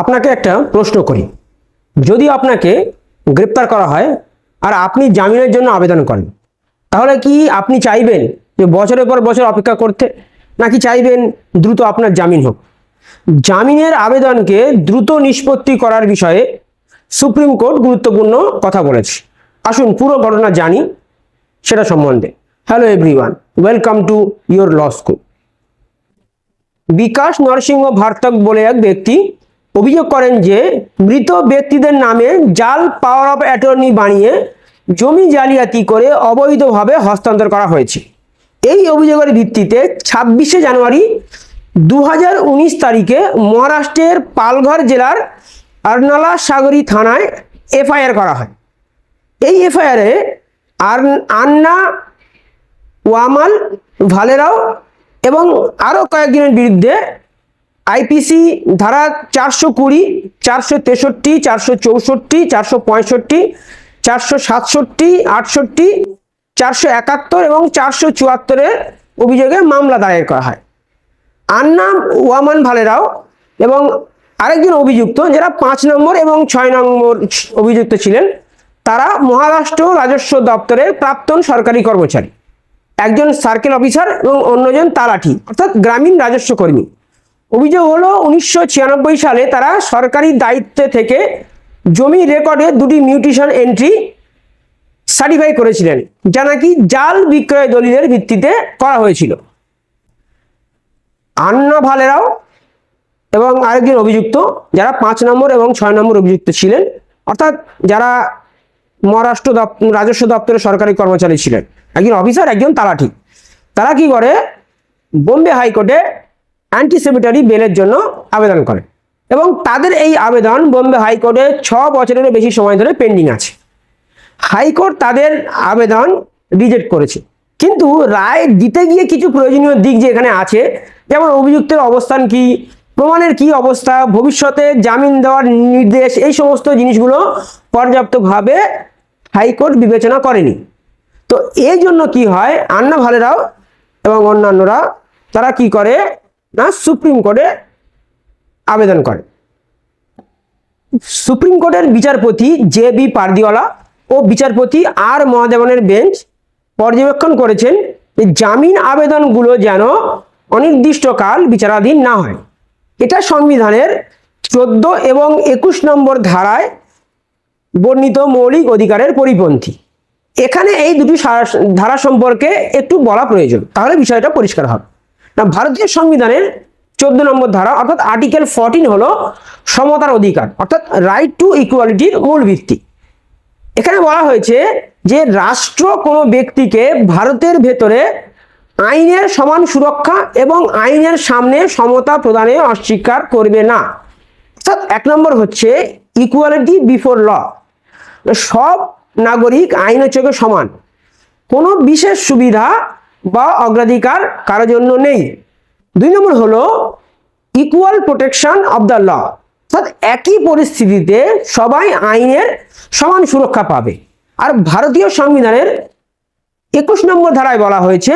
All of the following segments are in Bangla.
আপনাকে একটা প্রশ্ন করি। যদি আপনাকে গ্রেপ্তার করা হয় আর আপনি জামিনের জন্য আবেদন করেন, তাহলে কি আপনি চাইবেন যে বছরের পর বছর অপেক্ষা করতে, নাকি চাইবেন দ্রুত আপনার জামিন হোক? জামিনের আবেদনকে দ্রুত নিষ্পত্তি করার বিষয়ে সুপ্রিম কোর্ট গুরুত্বপূর্ণ কথা বলেছে। আসুন পুরো ঘটনা জানি, সেটা সম্বন্ধে। Hello everyone welcome to your law school Vikas Narasimha Vartak বলে এক ব্যক্তি অভিযোগ করেন যে মৃত ব্যক্তিদের নামে জাল পাওয়ার অফ অ্যাটর্নি বানিয়ে জমি জালিয়াতি করে অবৈধভাবে হস্তান্তর করা হয়েছে। এই অভিযোগের ভিত্তিতে ছাব্বিশে জানুয়ারি দু হাজার উনিশ তারিখে মহারাষ্ট্রের পালঘর জেলার আর্নালা সাগরী থানায় এফআইআর করা হয়। এই এফআইআরে আর আন্না, ওয়ামাল, ভালেরাও এবং আরও কয়েকজনের বিরুদ্ধে আইপিসি ধারা চারশো কুড়ি, চারশো তেষট্টি, চারশো চৌষট্টি, চারশো পঁয়ষট্টি, চারশো সাতষট্টি, আটষট্টি, চারশো একাত্তর এবং চারশো চুয়াত্তরের অভিযোগে মামলা দায়ের করা হয়। আন্না ওয়ামান ভালেরাও এবং আরেকজন অভিযুক্ত যারা পাঁচ নম্বর এবং ছয় নম্বর অভিযুক্ত ছিলেন, তারা মহারাষ্ট্র রাজস্ব দপ্তরের প্রাক্তন সরকারি কর্মচারী। একজন সার্কেল অফিসার এবং অন্যজন তালাঠি, অর্থাৎ গ্রামীণ রাজস্ব কর্মী। অভিযোগ হলো উনিশশো ছিয়ানব্বই সালে তারা সরকারি দায়িত্বে থেকে জমি রেকর্ডে দুটি মিউটেশন এন্ট্রি সার্টিফাই করেছিলেন, যা নাকি জাল বিক্রয় দলিলের ভিত্তিতে করা হয়েছিল। আন্না ভালেরাও এবং আরেকজন অভিযুক্ত, যারা পাঁচ নম্বর এবং ছয় নম্বর অভিযুক্ত ছিলেন, অর্থাৎ যারা মহারাষ্ট্র রাজস্ব দপ্তরের সরকারি কর্মচারী ছিলেন। একজন অফিসার একজন তালাঠি। তারা কি করে? বোম্বে হাইকোর্টে অ্যান্টিসেমিটারি বেলের জন্য আবেদন করে। এবং তাদের এই আবেদন বোম্বে হাইকোর্টে ছ বছরেরও বেশি সময় ধরে পেন্ডিং আছে। হাইকোর্ট তাদের আবেদন রিজেক্ট করেছে। কিন্তু রায় দিতে গিয়ে কিছু প্রয়োজনীয় দিক যে এখানে আছে, যেমন অভিযুক্তের অবস্থান কি, প্রমাণের কি অবস্থা, ভবিষ্যতে জামিন দেওয়ার নির্দেশ, এই সমস্ত জিনিসগুলো পর্যাপ্তভাবে হাইকোর্ট বিবেচনা করেনি। তো এই জন্য কি হয়, আন্না ভালেরাও এবং অন্যান্যরা, তারা কি করে না সুপ্রিম কোর্টে আবেদন করে। সুপ্রিম কোর্টের বিচারপতি জে বি পারদিওয়ালা ও বিচারপতি আর মহাদেবনের বেঞ্চ পর্যবেক্ষণ করেছেন জামিন আবেদনগুলো যেন অনির্দিষ্টকাল বিচারাধীন না হয়। এটা সংবিধানের চোদ্দ এবং একুশ নম্বর ধারায় বর্ণিত মৌলিক অধিকারের পরিপন্থী। এখানে এই দুটি ধারা সম্পর্কে একটু বলা প্রয়োজন। তাহলে বিষয়টা পরিষ্কার হবে। না ভারতীয় সংবিধানের চোদ্দ নম্বর ধারা, অর্থাৎ আর্টিকেল ফোরটিন হলো সমতার অধিকার, অর্থাৎ রাইট টু ইকুয়ালিটির মূল ভিত্তি। এখানে বলা হয়েছে যে রাষ্ট্র কোনো ব্যক্তিকে ভারতের ভেতরে আইনের সমান সুরক্ষা এবং আইনের সামনে সমতা প্রদানে অস্বীকার করবে না। অর্থাৎ এক নম্বর হচ্ছে ইকুয়ালিটি বিফোর ল সব নাগরিক আইনের চোখে সমান। কোনো বিশেষ সুবিধা বা অগ্রাধিকার কারও জন্য নেই। দুই নম্বর হলো equal protection of the law অর্থাৎ একই পরিস্থিতিতে সবাই আইনের সমান সুরক্ষা পাবে। আর ভারতীয় সংবিধানের একুশ নম্বর ধারায় বলা হয়েছে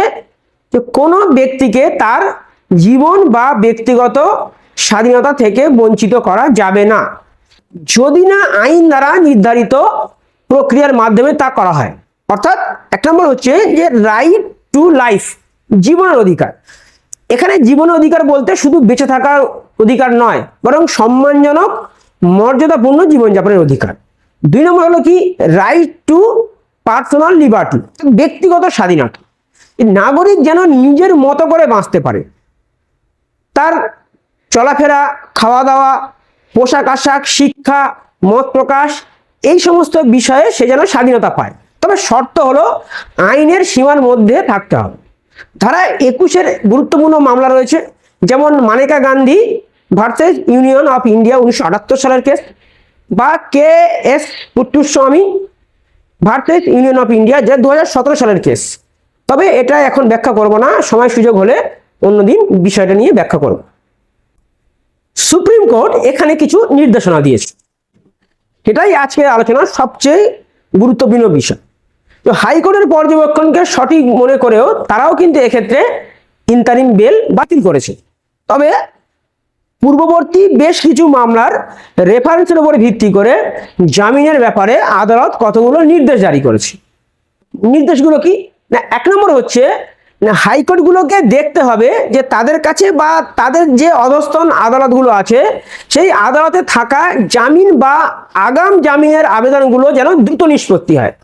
যে কোনো ব্যক্তিকে তার জীবন বা ব্যক্তিগত স্বাধীনতা থেকে বঞ্চিত করা যাবে না। যদি না আইন দ্বারা নির্ধারিত প্রক্রিয়ার মাধ্যমে তা করা হয়। অর্থাৎ এক নম্বর হচ্ছে যে রাইট টু লাইফ জীবনের অধিকার। এখানে জীবনের অধিকার বলতে শুধু বেঁচে থাকার অধিকার নয়, বরং সম্মানজনক, মর্যাদাপূর্ণ জীবনযাপনের অধিকার। দুই নম্বর হলো কি? রাইট টু পার্সোনাল লিবার্টি ব্যক্তিগত স্বাধীনতা। নাগরিক যেন নিজের মতো করে বাঁচতে পারে। তার চলাফেরা খাওয়া দাওয়া পোশাক আশাক শিক্ষা, মত প্রকাশ, এই সমস্ত বিষয়ে সে যেন স্বাধীনতা পায়। তবে শর্ত হলো আইনের সীমার মধ্যে থাকতে হবে। ধারা একুশের গুরুত্বপূর্ণ মামলা রয়েছে, যেমন Maneka Gandhi versus Union of India উনিশশো আটাত্তর সালের কেস বা K S Puttaswamy versus Union of India, যা দু সালের কেস। তবে এটা এখন ব্যাখ্যা করব না, সময় সুযোগ হলে অন্যদিন বিষয়টা নিয়ে ব্যাখ্যা করব। সুপ্রিম কোর্ট এখানে কিছু নির্দেশনা দিয়েছে। এটাই আজকের আলোচনার সবচেয়ে গুরুত্বপূর্ণ বিষয়। তো হাইকোর্টের পর্যবেক্ষণকে সঠিক মনে করেও তারাও কিন্তু এক্ষেত্রে ইন্টারিম বেল বাতিল করেছে। তবে পূর্ববর্তী বেশ কিছু মামলার রেফারেন্সের উপর ভিত্তি করে জামিনের ব্যাপারে আদালত কতগুলো নির্দেশ জারি করেছে। নির্দেশগুলো কি? না, এক নম্বর হচ্ছে, না, হাইকোর্টগুলোকে দেখতে হবে যে তাদের কাছে বা তাদের যে অধস্তন আদালতগুলো আছে, সেই আদালতে থাকা জামিন বা আগাম জামিনের আবেদনগুলো যেন দ্রুত নিষ্পত্তি হয়।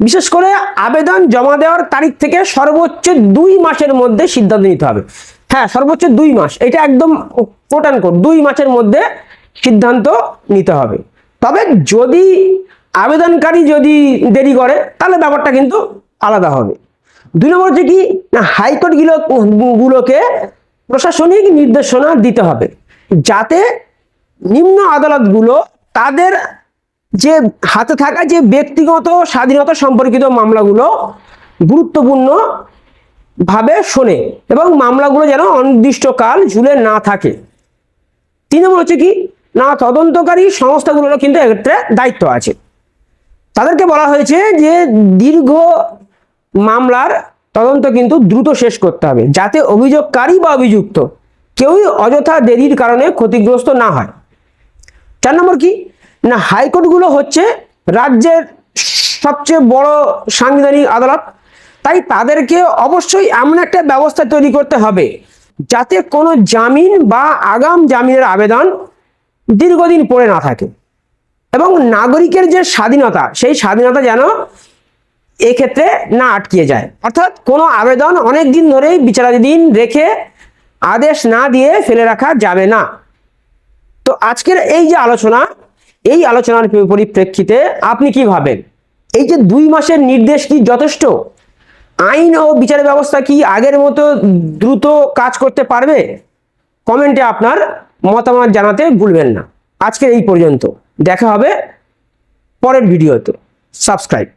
বিশেষ করে আবেদন জমা দেওয়ার তারিখ থেকে সর্বোচ্চ দুই মাসের মধ্যে সিদ্ধান্ত নিতে হবে। হ্যাঁ সর্বোচ্চ দুই মাস। এটা একদম কোট অ্যান্ড কোট দুই মাসের মধ্যে সিদ্ধান্ত নিতে হবে। তবে যদি আবেদনকারী যদি দেরি করে, তাহলে ব্যাপারটা কিন্তু আলাদা হবে। দুই নম্বর হচ্ছে কি, না, হাইকোর্টগুলো, গুলোকে প্রশাসনিক নির্দেশনা দিতে হবে। যাতে নিম্ন আদালতগুলো তাদের যে হাতে থাকা যে ব্যক্তিগত, স্বাধীনতা সম্পর্কিত মামলাগুলো গুরুত্বপূর্ণ ভাবে শোনে এবং মামলাগুলো যেন অনির্দিষ্টকাল ঝুলে না থাকে। তিন নম্বর হচ্ছে কি? না, তদন্তকারী সংস্থাগুলোরও কিন্তু এক্ষেত্রে দায়িত্ব আছে। তাদেরকে বলা হয়েছে যে দীর্ঘ মামলার তদন্ত কিন্তু দ্রুত শেষ করতে হবে, যাতে অভিযোগকারী বা অভিযুক্ত কেউই অযথা দেরির কারণে ক্ষতিগ্রস্ত না হয়। চার নম্বর কি? না, হাইকোর্টগুলো হচ্ছে রাজ্যের সবচেয়ে বড় সাংবিধানিক আদালত। তাই তাদেরকে অবশ্যই এমন একটা ব্যবস্থা তৈরি করতে হবে যাতে কোনো জামিন বা আগাম জামিনের আবেদন দীর্ঘদিন পড়ে না থাকে। এবং নাগরিকের যে স্বাধীনতা, সেই স্বাধীনতা যেন এক্ষেত্রে না আটকিয়ে যায়। অর্থাৎ কোনো আবেদন অনেক দিন ধরেই বিচারাধীন রেখে আদেশ না দিয়ে ফেলে রাখা যাবে না। তো আজকের এই যে আলোচনা এই আলোচনার পরিপ্রেক্ষিতে আপনি কি ভাবেন? এই যে দুই মাসের নির্দেশ কি যথেষ্ট? আইন ও বিচার ব্যবস্থা কি আগের মতো দ্রুত কাজ করতে পারবে? কমেন্টে আপনার মতামত জানাতে ভুলবেন না। আজকে এই পর্যন্ত। দেখা হবে পরের ভিডিওতে। সাবস্ক্রাইব।